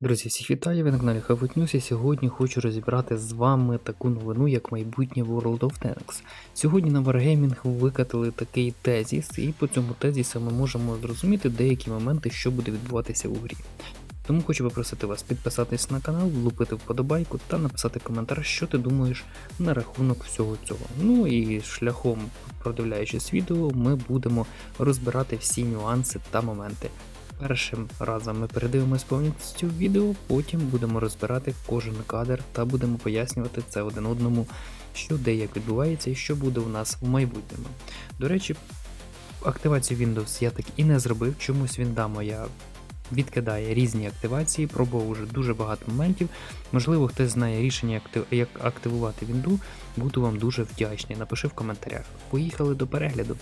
Друзі, всіх вітаю, ви на каналі News і сьогодні хочу розібрати з вами таку новину, як майбутнє World of Tanks. Сьогодні на Wargaming викатили такий тезіс, і по цьому тезісу ми можемо зрозуміти деякі моменти, що буде відбуватися у грі. Тому хочу попросити вас підписатись на канал, влупити вподобайку та написати коментар, що ти думаєш на рахунок всього цього. Ну і шляхом продивляючись відео, ми будемо розбирати всі нюанси та моменти. Першим разом ми передивимось повністю відео, потім будемо розбирати кожен кадр та будемо пояснювати це один одному, що де як відбувається і що буде у нас в майбутньому. До речі, активацію Windows я так і не зробив, чомусь Вінда моя відкидає різні активації, пробував уже дуже багато моментів. Можливо, хтось знає рішення, як активувати Вінду, буду вам дуже вдячний. Напиши в коментарях. Поїхали до перегляду.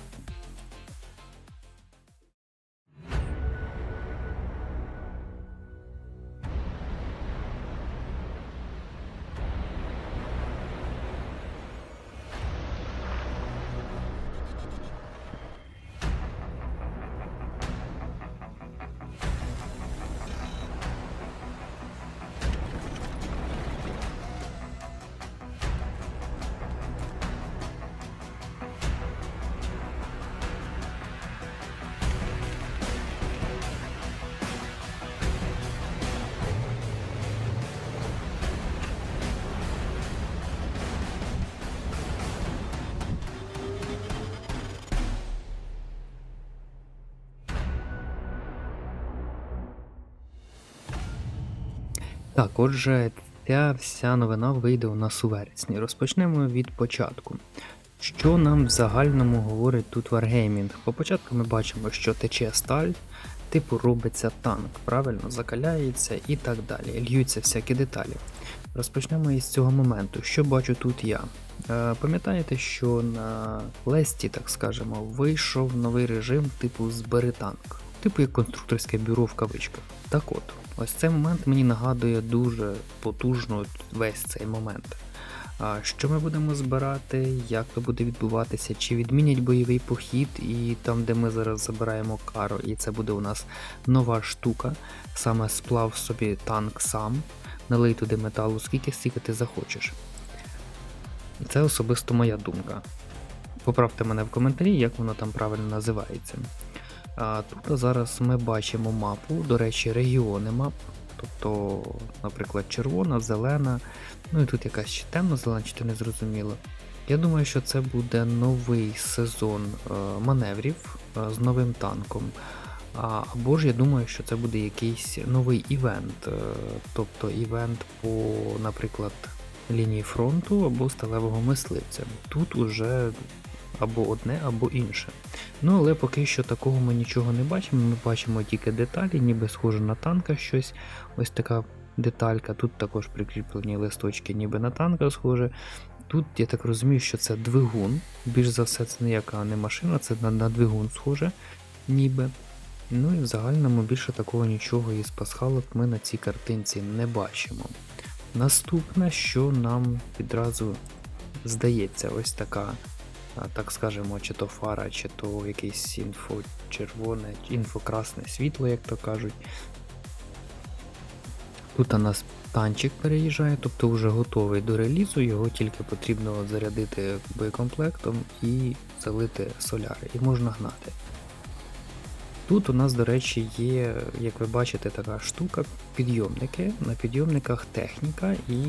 Так, отже, ця вся новина вийде у нас у вересні. Розпочнемо від початку. Що нам в загальному говорить тут Wargaming? По початку ми бачимо, що тече сталь, типу робиться танк, правильно, закаляється і так далі. Льються всякі деталі. Розпочнемо із цього моменту. Що бачу тут я? Е, пам'ятаєте, що на Лесті, так скажемо, вийшов новий режим типу збери танк, типу як конструкторське бюро в кавичках. Так от, ось цей момент мені нагадує дуже потужно весь цей момент. Що ми будемо збирати, як то буде відбуватися, чи відмінять бойовий похід, і там, де ми зараз забираємо кару, і це буде у нас нова штука, саме сплав собі танк сам, налий туди металу, скільки стільки ти захочеш. Це особисто моя думка. Поправте мене в коментарі, як воно там правильно називається. А тут зараз ми бачимо мапу, до речі, регіони мап. Тобто, наприклад, червона, зелена, ну і тут якась ще темно-зелена, чи то не зрозуміло. Я думаю, що це буде новий сезон е, маневрів е, з новим танком. Або ж я думаю, що це буде якийсь новий івент, е, тобто івент по, наприклад, лінії фронту або сталевого мисливця. Тут уже або одне, або інше. Ну, але поки що такого ми нічого не бачимо. Ми бачимо тільки деталі, ніби схоже на танка щось. Ось така деталька. Тут також прикріплені листочки, ніби на танка схоже. Тут я так розумію, що це двигун. Більш за все, це ніяка не машина, це на, на двигун схоже, ніби. Ну і в загальному більше такого нічого із пасхалок ми на цій картинці не бачимо. Наступне, що нам відразу здається, ось така, так скажемо, чи то фара, чи то якесь інфочервоне, інфокрасне світло, як то кажуть. Тут у нас танчик переїжджає, тобто вже готовий до релізу, його тільки потрібно зарядити боєкомплектом і залити соляри, і можна гнати. Тут у нас, до речі, є, як ви бачите, така штука, підйомники. На підйомниках техніка, і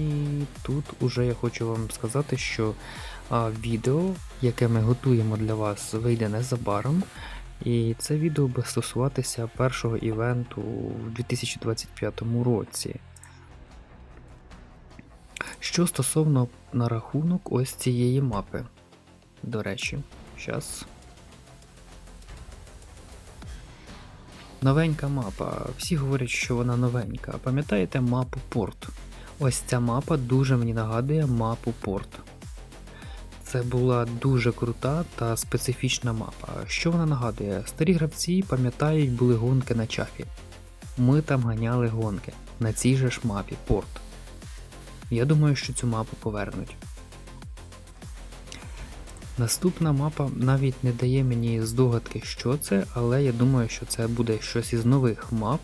тут уже я хочу вам сказати, що відео, яке ми готуємо для вас, вийде незабаром. І це відео буде стосуватися першого івенту в 2025 році. Що стосовно на рахунок ось цієї мапи. До речі, зараз. Новенька мапа. Всі говорять, що вона новенька. Пам'ятаєте мапу Порт? Ось ця мапа дуже мені нагадує мапу Порт. Це була дуже крута та специфічна мапа. Що вона нагадує? Старі гравці пам'ятають, були гонки на чафі. Ми там ганяли гонки на цій же ж мапі Порт. Я думаю, що цю мапу повернуть. Наступна мапа навіть не дає мені здогадки, що це, але я думаю, що це буде щось із нових мап.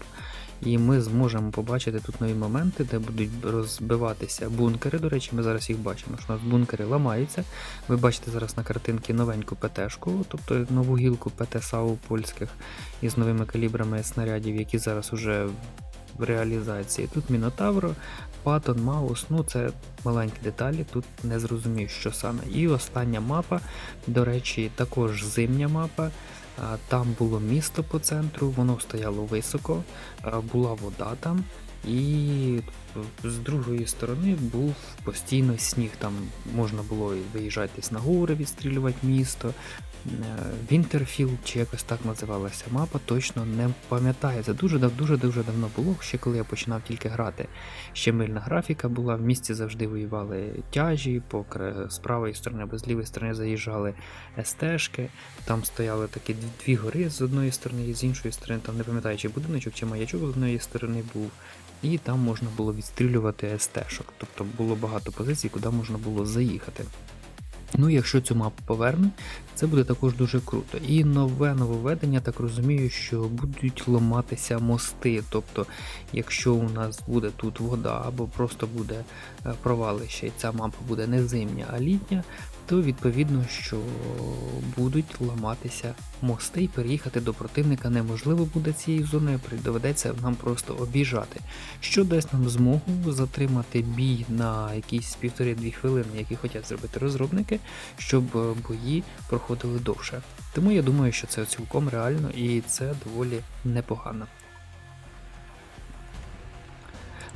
і ми зможемо побачити тут нові моменти, де будуть розбиватися бункери. До речі, ми зараз їх бачимо, що у нас бункери ламаються. Ви бачите зараз на картинці новеньку ПТ-шку, тобто нову гілку ПТ-САУ польських із новими калібрами снарядів, які зараз уже в реалізації. Тут Мінотавро, Патон, Маус, ну це маленькі деталі, тут не зрозумів, що саме. І остання мапа, до речі, також зимня мапа. Там було місто по центру, воно стояло високо, була вода там, і з другої сторони був постійно сніг. Там можна було і виїжджати на гори, відстрілювати місто. Вінтерфілд чи якось так називалася мапа, точно не пам'ятаю. Це дуже дуже давно було, ще коли я починав тільки грати. Ще мильна графіка була, в місті завжди воювали тяжі, по кра- з правої сторони або з лівої сторони заїжджали СТшки. Там стояли такі дві гори з одної сторони і з іншої сторони, там не пам'ятаю, чи будиночок, чи маячок з одної сторони був. І там можна було відстрілювати СТшок. Тобто було багато позицій, куди можна було заїхати. Ну, якщо цю мапу поверне, це буде також дуже круто. І нове нововведення, так розумію, що будуть ламатися мости. Тобто, якщо у нас буде тут вода або просто буде е, провалище, і ця мапа буде не зимня, а літня, то відповідно, що будуть ламатися мости і переїхати до противника неможливо буде цією зоною, доведеться нам просто обіжати, що дасть нам змогу затримати бій на якісь півтори-дві хвилини, які хочуть зробити розробники, щоб е, бої проходили довше. Тому я думаю, що це цілком реально і це доволі непогано.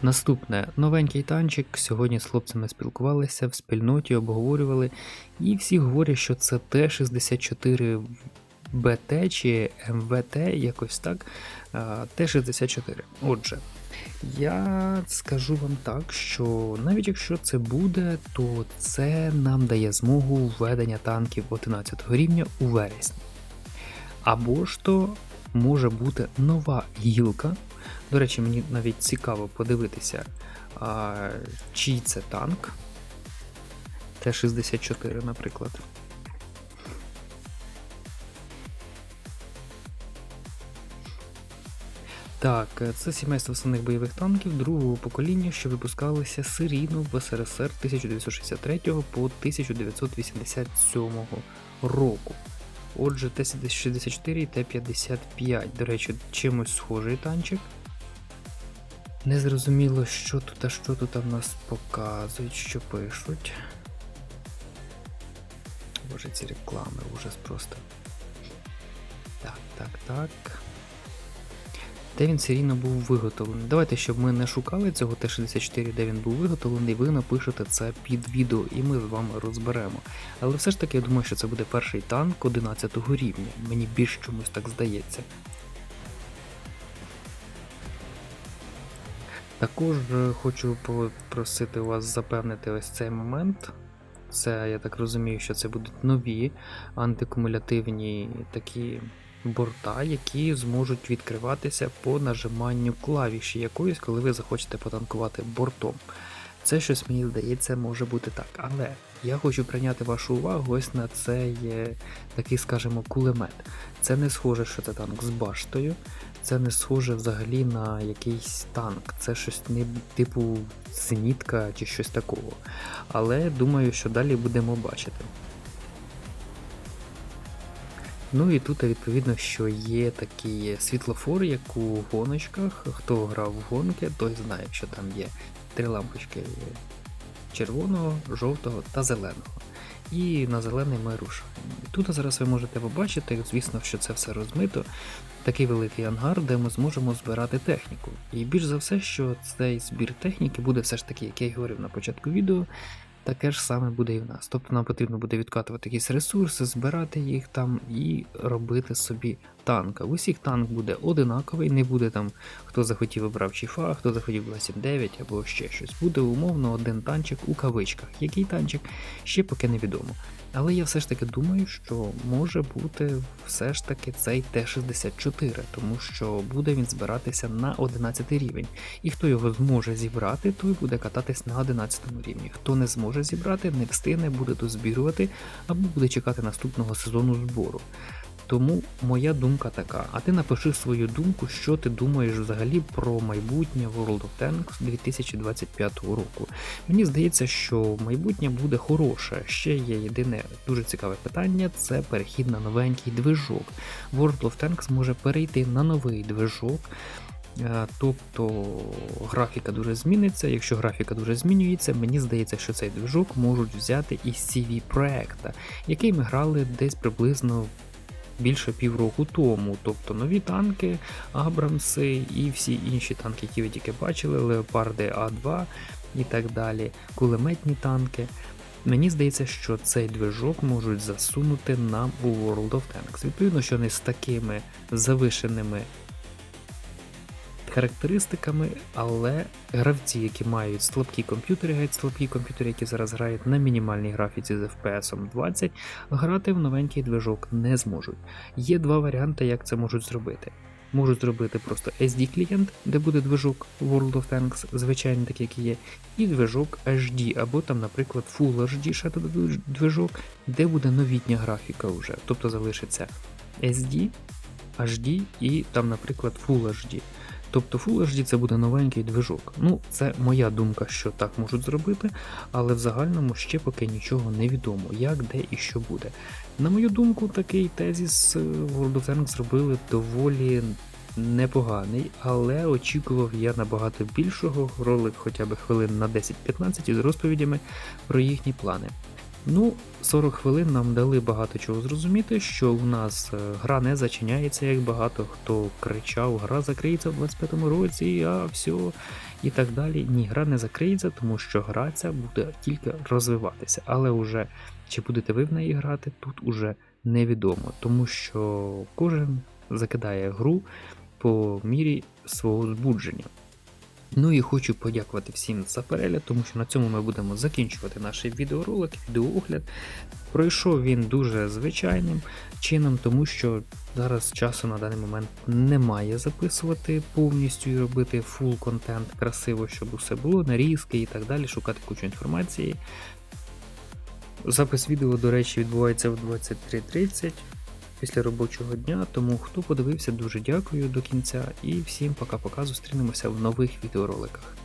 Наступне новенький танчик. Сьогодні з хлопцями спілкувалися в спільноті, обговорювали, і всі говорять, що це Т-64 БТ чи МВТ, якось так. Т-64. Отже, я скажу вам так, що навіть якщо це буде, то це нам дає змогу введення танків 11 рівня у вересні. Або ж то може бути нова гілка. До речі, мені навіть цікаво подивитися, а, чий це танк. Т-64, наприклад. Так, е, це сімейство основних бойових танків другого покоління, що випускалися серійно в СРСР 1963 по 1987 року. Отже, Т-64 і Т-55. До речі, чимось схожий танчик. Незрозуміло, що тут, а що тут в нас показують, що пишуть. Боже, ці реклами, ужас просто. Так, так, так. Де він серійно був виготовлений? Давайте, щоб ми не шукали цього Т-64, де він був виготовлений, ви напишете це під відео і ми з вами розберемо. Але все ж таки я думаю, що це буде перший танк 11 рівня. Мені більш чомусь так здається. Також е, хочу попросити вас запевнити ось цей момент. Це, я так розумію, що це будуть нові антикумулятивні такі борта, які зможуть відкриватися по нажиманню клавіші якоїсь, коли ви захочете потанкувати бортом. Це щось мені здається може бути так. Але я хочу прийняти вашу увагу ось на цей е, такий, скажімо, кулемет. Це не схоже, що це танк з баштою, це не схоже взагалі на якийсь танк. Це щось не типу зенітка чи щось такого. Але думаю, що далі будемо бачити. Ну і тут відповідно, що є такі світлофори, як у гоночках. Хто грав в гонки, той знає, що там є три лампочки червоного, жовтого та зеленого. І на зелений ми рушаємо. І Тут зараз ви можете побачити, звісно, що це все розмито. Такий великий ангар, де ми зможемо збирати техніку. І більш за все, що цей збір техніки буде все ж таки, як я й говорив на початку відео, таке ж саме буде і в нас. Тобто нам потрібно буде відкатувати якісь ресурси, збирати їх там і робити собі танка. В усіх танк буде одинаковий, не буде там хто захотів обрав чіфа, хто захотів 279 або ще щось. Буде умовно один танчик у кавичках. Який танчик ще поки невідомо. Але я все ж таки думаю, що може бути все ж таки цей Т-64, тому що буде він збиратися на 11 рівень. І хто його зможе зібрати, той буде кататись на 11 рівні. Хто не зможе зібрати, не встигне, буде дозбірювати або буде чекати наступного сезону збору. Тому моя думка така. А ти напиши свою думку, що ти думаєш взагалі про майбутнє World of Tanks 2025 року. Мені здається, що майбутнє буде хороше. Ще є єдине дуже цікаве питання це перехід на новенький движок. World of Tanks може перейти на новий движок. Е, Тобто графіка дуже зміниться. Якщо графіка дуже змінюється, мені здається, що цей движок можуть взяти із CV проекта, який ми грали десь приблизно більше півроку тому. Тобто нові танки, Абрамси і всі інші танки, які ви тільки бачили, Леопарди А2 і так далі, кулеметні танки. Мені здається, що цей движок можуть засунути нам у World of Tanks. Відповідно, що не з такими завишеними характеристиками, але гравці, які мають слабкі комп'ютери, геть слабкі комп'ютери, які зараз грають на мінімальній графіці з FPS 20, грати в новенький движок не зможуть. Є два варіанти, як це можуть зробити. Можуть зробити просто SD-клієнт, де буде движок World of Tanks, звичайний такий, який є, і движок HD, або там, наприклад, Full HD ще движок, де буде новітня графіка вже. Тобто залишиться SD, HD і там, наприклад, Full HD. Тобто Full HD це буде новенький движок. Ну, це моя думка, що так можуть зробити, але в загальному ще поки нічого не відомо, як, де і що буде. На мою думку, такий тезіс е, World of Tanks зробили доволі непоганий, але очікував я набагато більшого, ролик хоча б хвилин на 10-15 із розповідями про їхні плани. Ну, 40 хвилин нам дали багато чого зрозуміти, що у нас е, гра не зачиняється, як багато хто кричав, гра закриється в 25-му році, а все і так далі. Ні, гра не закриється, тому що гра ця буде тільки розвиватися. Але уже чи будете ви в неї грати, тут уже невідомо, тому що кожен закидає гру по мірі свого збудження. Ну і хочу подякувати всім за перегляд, тому що на цьому ми будемо закінчувати наш відеоролик, відеоогляд. Пройшов він дуже звичайним чином, тому що зараз часу на даний момент немає записувати повністю і робити фул контент красиво, щоб усе було, нарізки і так далі, шукати кучу інформації. Запис відео, до речі, відбувається в 23.30 після робочого дня, тому хто подивився, дуже дякую до кінця і всім пока-пока. Зустрінемося в нових відеороликах.